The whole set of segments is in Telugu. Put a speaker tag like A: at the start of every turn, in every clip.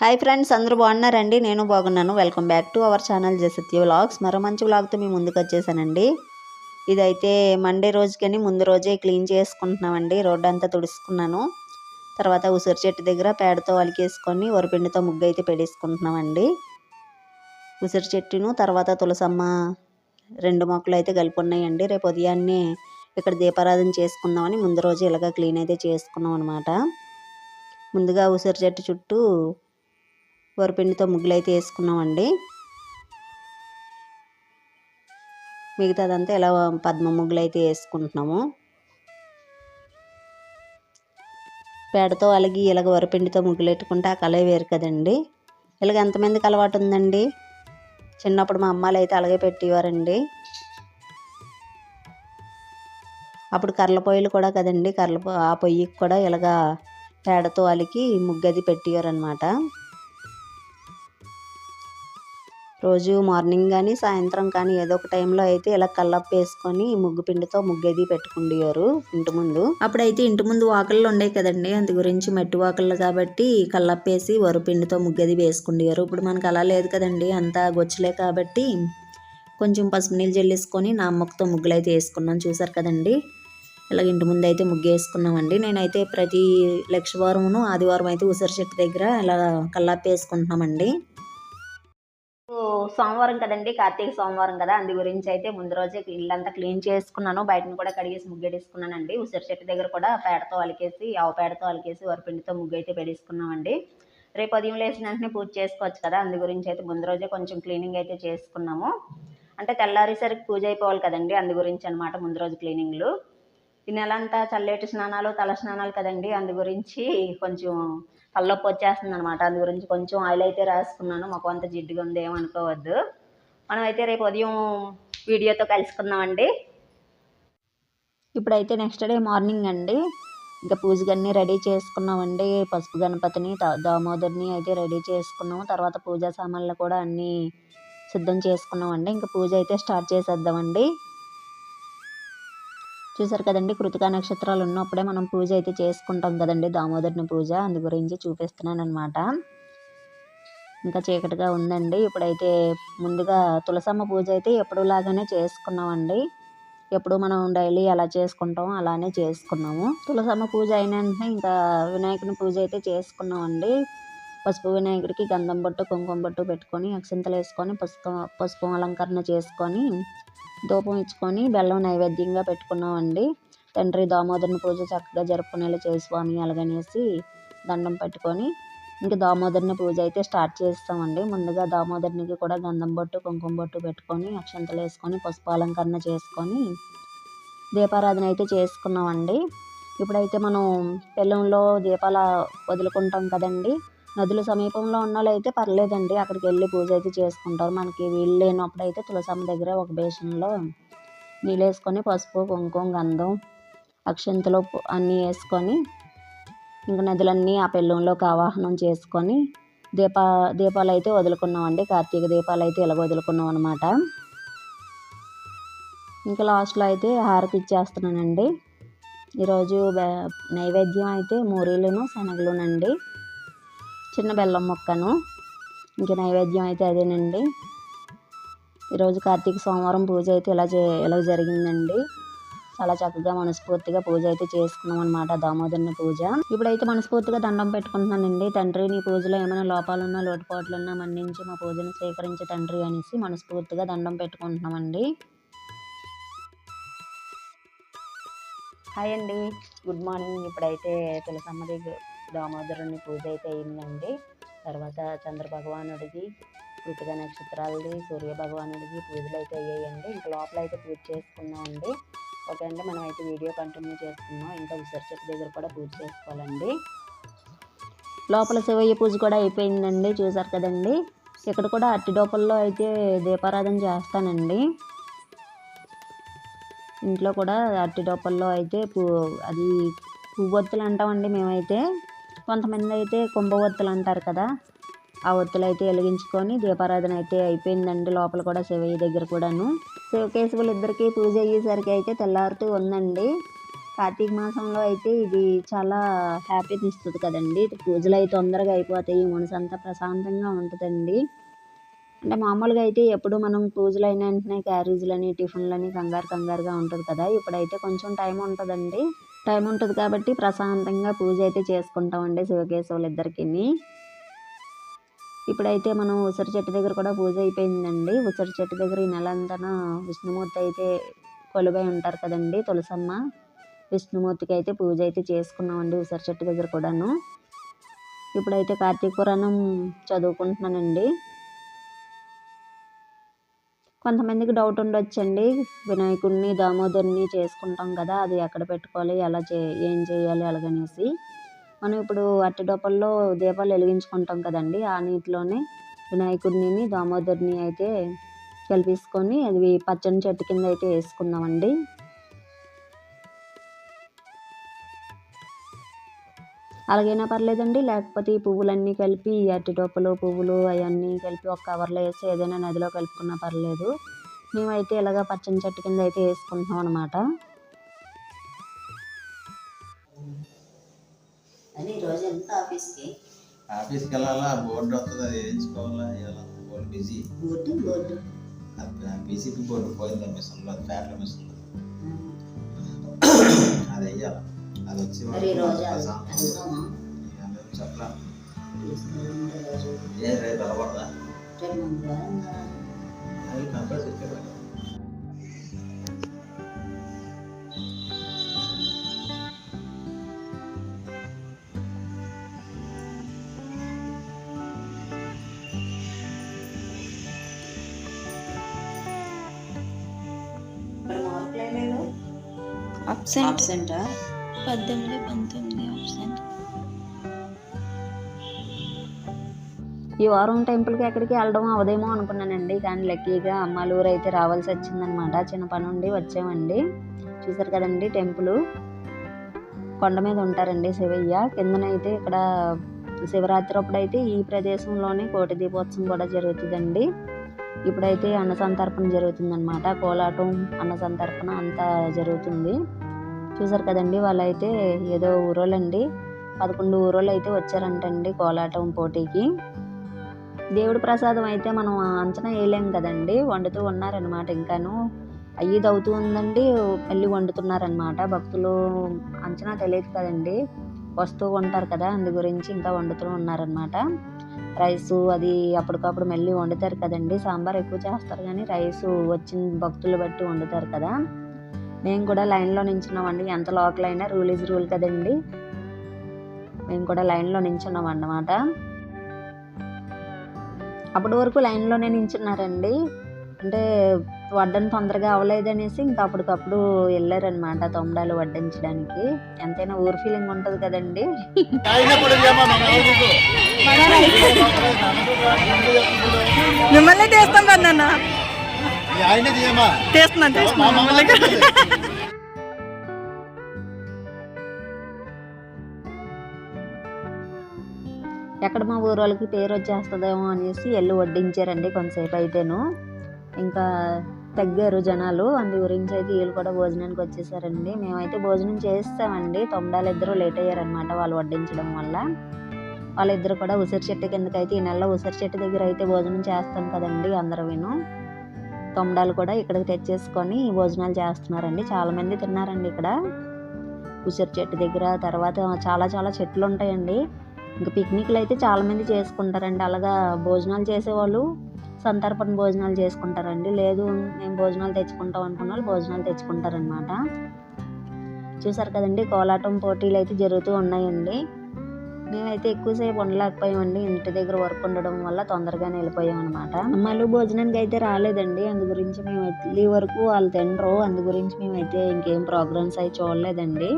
A: హాయ్ ఫ్రెండ్స్ అందరూ బాగున్నారండి? నేను బాగున్నాను. Welcome back to our channel జసత్య vlogs. మరో మంచి వ్లాగ్తో మీ ముందుకు వచ్చేసానండి. ఇదైతే మండే రోజుకని ముందు రోజే క్లీన్ చేసుకుంటున్నామండి. రోడ్డు అంతా తుడుచుకున్నాను. తర్వాత ఉసిరి చెట్టు దగ్గర పేడతో అలికేసుకొని వరిపిండితో ముగ్గు అయితే పెడేసుకుంటున్నామండి. ఉసిరి చెట్టును తర్వాత తులసమ్మ రెండు మొక్కలు అయితే కలిపి ఉన్నాయండి. రేపు ఉదయాన్నే ఇక్కడ దీపారాధన చేసుకుందామని ముందు రోజు ఇలాగ క్లీన్ అయితే చేసుకున్నాం అనమాట ముందుగా ఉసిరి చెట్టు చుట్టూ వరిపిండితో ముగ్గులు అయితే వేసుకున్నామండి. మిగతాదంతా ఇలా పద్మ ముగ్గులు అయితే వేసుకుంటున్నాము. పేడతో అలిగి ఇలాగ వరిపిండితో ముగ్గులు పెట్టుకుంటే ఆ కలే వేరు కదండి. ఇలాగ ఎంతమందికి అలవాటు ఉందండి? చిన్నప్పుడు మా అమ్మాలు అయితే అలాగే పెట్టేవారండి. అప్పుడు కర్రల పొయ్యిలు కూడా కదండి కర్ల ఆ పొయ్యికి కూడా ఇలాగా పేడతో అలికి ముగ్గది పెట్టేవారనమాట రోజు మార్నింగ్ కానీ సాయంత్రం కానీ ఏదో ఒక టైంలో అయితే ఇలా కల్లప్ప వేసుకొని ముగ్గు పిండితో ముగ్గది పెట్టుకుండేవారు ఇంటి ముందు. అప్పుడైతే ఇంటి ముందు వాకళ్ళు ఉండేవి కదండి. అందు గురించి మట్టి వాకళ్ళు కాబట్టి కల్లప్పేసి వరిపిండితో ముగ్గది వేసుకుండేవారు. ఇప్పుడు మనకు అలా లేదు కదండి. అంతా గొచ్చలే కాబట్టి కొంచెం పసుపు నీళ్ళు జల్లేసుకొని నా మొక్కతో ముగ్గులు అయితే వేసుకున్నాం. చూసారు కదండి. ఇలాగ ఇంటి ముందు అయితే ముగ్గేసుకున్నామండి నేనైతే ప్రతి లక్షవారమును ఆదివారం అయితే ఉసిరి చెట్టు దగ్గర ఇలా కల్లాపి వేసుకుంటున్నామండి. సోమవారం కదండి కార్తీక సోమవారం కదా అందు గురించి అయితే ముందు రోజే ఇల్లంతా క్లీన్ చేసుకున్నాను బయటను కూడా కడిగేసి ముగ్గేసుకున్నానండి ఉసిరి చెట్టు దగ్గర కూడా పేడతో అలికేసి ఆవు పేడతో అలికేసి వరిపిండితో ముగ్గు అయితే పెడేసుకున్నామండి రేపు ఉదయం లేచిన వెంటనే పూజ చేసుకోవచ్చు కదా అందు గురించి అయితే ముందు రోజే కొంచెం క్లీనింగ్ అయితే చేసుకున్నాము. అంటే తెల్లారేసరికి పూజ అయిపోవాలి కదండి అందు గురించి అనమాట ముందు రోజు క్లీనింగ్లు. ఈ నెల అంతా చల్లేటి స్నానాలు తల స్నానాలు కదండి అందు గురించి కొంచెం తలనొప్పి వచ్చేస్తుంది అనమాట అందు గురించి కొంచెం ఆయిల్ అయితే రాసుకున్నాను. మాకు అంత జిడ్డుగా ఉంది ఏమనుకోవద్దు. మనం అయితే రేపు ఉదయం వీడియోతో కలుసుకుందామండి. ఇప్పుడైతే నెక్స్ట్ డే మార్నింగ్ అండి. ఇంకా పూజగన్నీ రెడీ చేసుకున్నామండి. పసుపు గణపతిని దామోదర్ని అయితే రెడీ చేసుకున్నాము. తర్వాత పూజా సామాన్లు కూడా అన్నీ సిద్ధం చేసుకున్నామండి. ఇంకా పూజ అయితే స్టార్ట్ చేసేద్దామండి. చూసారు కదండి కృతికా నక్షత్రాలు ఉన్నప్పుడే మనం పూజ అయితే చేసుకుంటాం కదండి దామోదరుని పూజ. అందు గురించి చూపిస్తున్నాను అనమాట ఇంకా చీకటిగా ఉందండి. ఇప్పుడైతే ముందుగా తులసమ్మ పూజ అయితే ఎప్పుడు లాగానే చేసుకున్నామండి. ఎప్పుడు మనం డైలీ ఎలా చేసుకుంటాం అలానే చేసుకున్నాము. తులసమ్మ పూజ అయిన వెంటనే ఇంకా వినాయకుని పూజ అయితే చేసుకున్నామండి. పసుపు వినాయకుడికి గంధం బొట్టు కుంకుమ బొట్టు పెట్టుకొని అక్షింతలు వేసుకొని పసుపు పసుపు అలంకరణ చేసుకొని ధూపం ఇచ్చుకొని బెల్లం నైవేద్యంగా పెట్టుకున్నామండి. తండ్రి దామోదరుని పూజ చక్కగా జరుపుకునేలా చేయి స్వామి అలాగనేసి దండం పెట్టుకొని ఇంక దామోదరుని పూజ అయితే స్టార్ట్ చేస్తామండి. ముందుగా దామోదరునికి కూడా గంధం బొట్టు కుంకుమ బొట్టు పెట్టుకొని అక్షంతలు వేసుకొని పసుపు అలంకరణ చేసుకొని దీపారాధన అయితే చేసుకున్నామండి. ఇప్పుడైతే మనం బెల్లంలో దీపాల వదులుకుంటాం కదండి. నదుల సమీపంలో ఉన్న వాళ్ళు అయితే పర్లేదండి. అక్కడికి వెళ్ళి పూజ అయితే చేసుకుంటారు. మనకి వీలు లేనప్పుడు అయితే తులసమ్మ దగ్గర ఒక బేషన్లో నీళ్ళు వేసుకొని పసుపు కుంకుమ గంధం అక్షంతలు అన్నీ వేసుకొని ఇంకా నదులన్నీ ఆ పెళ్ళంలోకి ఆవాహనం చేసుకొని దీపా దీపాలు అయితే వదులుకున్నామండి. కార్తీక దీపాలు అయితే ఇలా వదులుకున్నాం అనమాట ఇంకా లాస్ట్లో అయితే హారతి ఇచ్చేస్తున్నానండి. ఈరోజు నైవేద్యం అయితే మూరీలను శనగలునండి. చిన్న బెల్లం ముక్కను. ఇంక నైవేద్యం అయితే అదేనండి. ఈరోజు కార్తీక సోమవారం పూజ అయితే ఇలా చే ఇలా జరిగిందండి. చాలా చక్కగా మనస్ఫూర్తిగా పూజ అయితే చేసుకున్నాం అనమాట దామోదరుని పూజ. ఇప్పుడైతే మనస్ఫూర్తిగా దండం పెట్టుకుంటున్నానండి. తండ్రి నీ పూజలో ఏమైనా లోపాలున్నా లోటుపాట్లున్నా మన్నించి మా పూజను స్వీకరించే తండ్రి అనేసి మనస్ఫూర్తిగా దండం పెట్టుకుంటున్నామండి. హాయ్ అండి. Good morning. ఇప్పుడైతే తులసమ్మ దగ్గర దామోదరుని పూజ అయితే అయిందండి. తర్వాత చంద్రభగవానుడిది కృతిక నక్షత్రాలది సూర్యభగవానుడిది పూజలు అయితే అయ్యాయండి. ఇంకా లోపల అయితే పూజ చేసుకున్నామండి ఓకే అండి మనం అయితే వీడియో కంటిన్యూ చేసుకున్నాం ఇంకా ఉసిరి దగ్గర కూడా పూజ చేసుకోవాలండి. లోపల శివయ్య పూజ కూడా అయిపోయిందండి చూసారు కదండి. ఇక్కడ కూడా అట్టి డోపల్లో అయితే దీపారాధన చేస్తానండి. ఇంట్లో కూడా అట్టి డోపల్లో అయితే పూ అది పువ్వొత్తులు అంటామండి మేమైతే. కొంతమంది అయితే కుంభవత్తులు అంటారు కదా ఆ ఒత్తులు అయితే వెలిగించుకొని దీపారాధన అయితే అయిపోయిందండి లోపల కూడా శివయ్య దగ్గర కూడాను. శివకేశవులు ఇద్దరికి పూజ అయ్యేసరికి అయితే తెల్లారుతూ ఉందండి. కార్తీక మాసంలో అయితే ఇది చాలా హ్యాపీని ఇస్తుంది కదండి. పూజలు అయితే తొందరగా అయిపోతాయి మనసు అంతా ప్రశాంతంగా ఉంటుందండి. అంటే మామూలుగా అయితే ఎప్పుడు మనం పూజలు అయిన వెంటనే క్యారేజీలని టిఫిన్లని కంగారు కంగారుగా ఉంటుంది కదా ఇప్పుడైతే కొంచెం టైం ఉంటుందండి. టైం ఉంటుంది కాబట్టి ప్రశాంతంగా పూజ అయితే చేసుకుంటామండి శివకేశవులు ఇద్దరికి ఇప్పుడైతే మనం ఉసిరి చెట్టు దగ్గర కూడా పూజ అయిపోయిందండి. ఉసిరి చెట్టు దగ్గర ఈ నెల విష్ణుమూర్తి అయితే కొలువై ఉంటారు కదండి తులసమ్మ. విష్ణుమూర్తికి అయితే పూజ అయితే చేసుకున్నామండి ఉసిరి చెట్టు దగ్గర కూడాను. ఇప్పుడైతే కార్తీక పురాణం చదువుకుంటున్నానండి. కొంతమందికి డౌట్ ఉండొచ్చండి. వినాయకుడిని దామోదరుని చేసుకుంటాం కదా అది ఎక్కడ పెట్టుకోవాలి ఎలా చే ఏం చేయాలి అలాగనేసి. మనం ఇప్పుడు అట్టి డొప్పల్లో దీపాలు వెలిగించుకుంటాం కదండి ఆ నీటిలోనే వినాయకుడిని దామోదరుని అయితే కలిపేసుకొని అది పచ్చని చెట్టు కింద అయితే వేసుకుందామండి. అలాగైనా పర్లేదండి. లేకపోతే ఈ పువ్వులన్నీ కలిపి అట్టి డొప్పలు పువ్వులు అవన్నీ కలిపి ఒక కవర్లో వేసి ఏదైనా నదిలో కలుపుకున్నా పర్లేదు. మేమైతే ఇలాగ పచ్చని చెట్టు కింద అయితే వేసుకుంటున్నాం అనమాట
B: అని రోజు ఎంత ఆఫీస్కి?
C: ఆఫీస్కి వెళ్ళాలా? బోర్డు వస్తుంది అది వేయించుకోవాలా? ఇలా board busy.
B: Board? Board.
C: BCP board పోయింది ఫ్యాట్ల మిషన్ అది వచ్చి
B: మరి ఈ రోజు వెళ్దామా
C: చెప్పలా
B: తీసుకెళ్ళండి రోజు
C: ఏ రేపు వెళ్ళకూడదా
B: రేపు మంగళవారం కదా
C: అది కంపల్సరీ చెప్పాలి
B: మరి మార్కులు లేదు
D: అబ్సెంట్
B: అబ్సెంటా
D: పద్దెనిమిది పంతొమ్మిది ఆప్షన్
A: ఈ వారం టెంపుల్కి ఎక్కడికి వెళ్ళడం అవదేమో అనుకున్నానండి. కానీ లక్కీగా అమ్మాలూరు అయితే రావాల్సి వచ్చిందనమాట చిన్న పని ఉండి వచ్చామండి. చూసారు కదండి టెంపుల్. కొండ మీద ఉంటారండి శివయ్య. కిందనైతే ఇక్కడ శివరాత్రి అప్పుడైతే ఈ ప్రదేశంలోనే కోటి దీపోత్సవం కూడా జరుగుతుందండి. ఇప్పుడైతే అన్న సంతర్పణ జరుగుతుందన్నమాట. కోలాటం అన్న సంతర్పణ అంతా జరుగుతుంది. చూసారు కదండి వాళ్ళైతే ఏదో ఊరోళ్ళండి. పదకొండు ఊరోళ్ళు అయితే వచ్చారంటండి కోలాటం పోటీకి. దేవుడి ప్రసాదం అయితే మనం అంచనా వేయలేం కదండి వండుతూ ఉన్నారనమాట ఇంకాను. అయ్యి అవుతూ ఉందండి మళ్ళీ వండుతున్నారనమాట భక్తులు అంచనా తెలియదు కదండి వస్తూ ఉంటారు కదా అందు గురించి ఇంకా వండుతూ ఉన్నారనమాట రైసు అది అప్పటికప్పుడు మళ్ళీ వండుతారు కదండి సాంబార్ ఎక్కువ చేస్తారు కానీ రైసు వచ్చిన భక్తులు బట్టి వండుతారు కదా. మేము కూడా లైన్లో నించున్నామండి. ఎంత లోకల్ అయినా రూల్ ఇస్ రూల్ కదండి. మేము కూడా లైన్లో నించున్నాం అన్నమాట. అప్పటి వరకు లైన్లోనే నించున్నారండి. అంటే వడ్డన తొందరగా అవ్వలేదనేసి ఇంకా అప్పటికప్పుడు వెళ్ళారనమాట తొండాలు వడ్డించడానికి. ఎంతైనా ఊరు ఫీలింగ్ ఉంటుంది కదండి.
D: మిమ్మల్ని తీస్తున్నాను తీస్తున్నాను. మిమ్మల్ని
A: ఎక్కడ మా ఊరు వాళ్ళకి పేరు వచ్చేస్తుందేమో అనేసి వెళ్ళి వడ్డించారండి కొంతసేపు అయితేను. ఇంకా తగ్గారు జనాలు అందు గురించి అయితే వీళ్ళు కూడా భోజనానికి వచ్చేసారండి. మేమైతే భోజనం చేస్తామండి తొమ్మిదాలు ఇద్దరు లేట్ అయ్యారనమాట వాళ్ళు వడ్డించడం వల్ల. వాళ్ళిద్దరు కూడా ఉసిరి చెట్టు కిందకైతే ఈ నెలలో ఉసిరి చెట్టు దగ్గర అయితే భోజనం చేస్తాం కదండి అందరూ విను తొమ్మిడాలు కూడా ఇక్కడికి తెచ్చేసుకొని భోజనాలు చేస్తున్నారండి. చాలామంది తిన్నారండి ఇక్కడ. ఉసిరి చెట్టు దగ్గర తర్వాత చాలా చాలా చెట్లు ఉంటాయండి. ఇంకా పిక్నిక్లు అయితే చాలామంది చేసుకుంటారండి. అలాగా భోజనాలు చేసేవాళ్ళు సంతర్పణ భోజనాలు చేసుకుంటారండి. లేదు మేము భోజనాలు తెచ్చుకుంటాం అనుకున్న వాళ్ళు భోజనాలు తెచ్చుకుంటారనమాట చూసారు కదండి కోలాటం పోటీలు అయితే జరుగుతూ ఉన్నాయండి. మేమైతే ఎక్కువసేపు ఉండలేకపోయామండి. ఇంటి దగ్గర వర్క్ ఉండడం వల్ల తొందరగానే వెళ్ళిపోయాం అనమాట అమ్మాయిలు భోజనానికి అయితే రాలేదండి. అందు గురించి మేము వెళ్ళి వరకు వాళ్ళు తినరు. అందు గురించి మేమైతే ఇంకేం ప్రోగ్రామ్స్ అవి చూడలేదండి.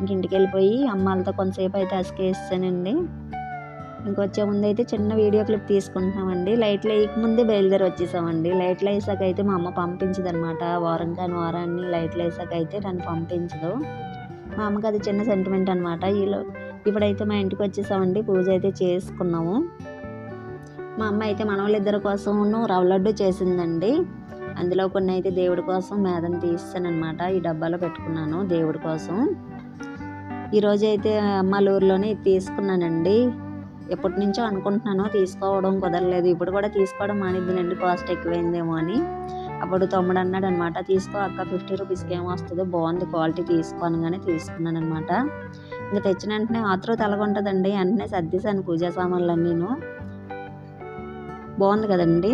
A: ఇంక ఇంటికి వెళ్ళిపోయి అమ్మాలతో కొంతసేపు అయితే అసికేస్తానండి ఇంకొచ్చే ముందు అయితే చిన్న వీడియో క్లిప్ తీసుకుంటున్నామండి. లైట్లు వేయక ముందే బయలుదేరి వచ్చేసామండి. లైట్లు వేసాక అయితే మా అమ్మ పంపించదు అనమాట వారం కాని వారాన్ని లైట్లు వేసాక అయితే నన్ను పంపించదు. మా అమ్మకి అది చిన్న సెంటిమెంట్ అనమాట ఈలో ఇప్పుడైతే మా ఇంటికి వచ్చేసామండి. పూజ అయితే చేసుకున్నాము. మా అమ్మ అయితే మనవాళ్ళిద్దరి కోసం రవ్వ లడ్డు చేసిందండి. అందులో కొన్ని అయితే దేవుడి కోసం మేదం తీస్తానమాట అనమాట ఈ డబ్బాలో పెట్టుకున్నాను దేవుడి కోసం. ఈరోజు అయితే అమ్మలూరులోనే తీసుకున్నానండి. ఎప్పటి నుంచో అనుకుంటున్నాను తీసుకోవడం కుదరలేదు. ఇప్పుడు కూడా తీసుకోవడం మానిద్దునండి. కాస్ట్ ఎక్కువైందేమో అని. అప్పుడు తమ్ముడు అన్నాడు అనమాట తీసుకో అక్క ఫిఫ్టీ రూపీస్కి ఏమో వస్తుందో బాగుంది క్వాలిటీ తీసుకోనగానే తీసుకున్నాను అనమాట ఇంకా తెచ్చిన వెంటనే ఆతృత ఎలాగుంటుందండి? వెంటనే సర్దేశాను పూజా సామాన్లు నేను. బాగుంది కదండి.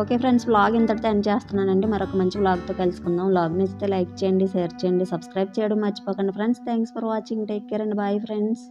A: ఓకే ఫ్రెండ్స్ వ్లాగ్ ఇంతటితో ఎండ్ చేస్తున్నానండి. మరొక మంచి వ్లాగ్తో కలుసుకుందాం. వ్లాగ్ నచ్చితే లైక్ చేయండి షేర్ చేయండి సబ్స్క్రైబ్ చేయడం మర్చిపోకండి. Friends thanks for watching take care and bye friends